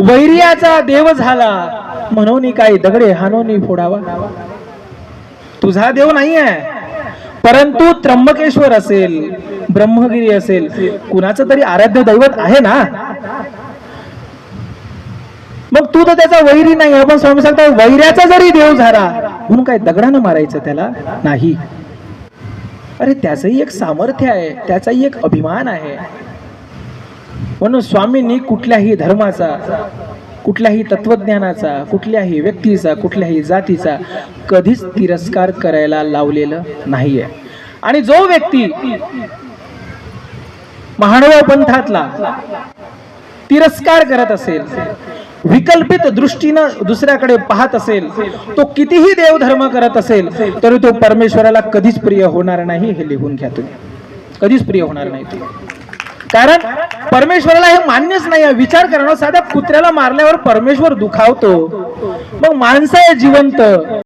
वैर्याचा देव झाला. म्हणून काही दगडे हानोनी फोडावा. तुझा देव नाही आहे परंतु त्र्यंबकेश्वर असेल ब्रह्मगिरी असेल कुणाचं तरी आराध्य दैवत आहे ना? मग तू तर त्याचा वैरी नाही. आपण स्वामी सांगतो वैऱ्याचा जरी देव झाला म्हणून काय दगडानं मारायचं त्याला? नाही. अरे त्याचंही एक सामर्थ्य आहे त्याचाही एक अभिमान आहे. म्हणून स्वामींनी कुठल्याही धर्माचा कुठल्याही तत्वज्ञानाचा कुठल्याही व्यक्तीचा कुठल्याही जातीचा कधीच तिरस्कार करायला लावलेलं नाहीये. आणि जो व्यक्ती महानव पंथातला तिरस्कार करत असेल विकल्पित दृष्टीनं दुसऱ्याकडे पाहत असेल तो कितीही देवधर्म करत असेल तरी तो परमेश्वराला कधीच प्रिय होणार नाही हे लिहून घ्या तुम्ही. कधीच प्रिय होणार नाही ते. कारण परमेश्वराला हे मान्यच नाही आहे. विचार करणं साध्या कुत्र्याला मारल्यावर परमेश्वर दुखावतो मग माणसं आहे जिवंत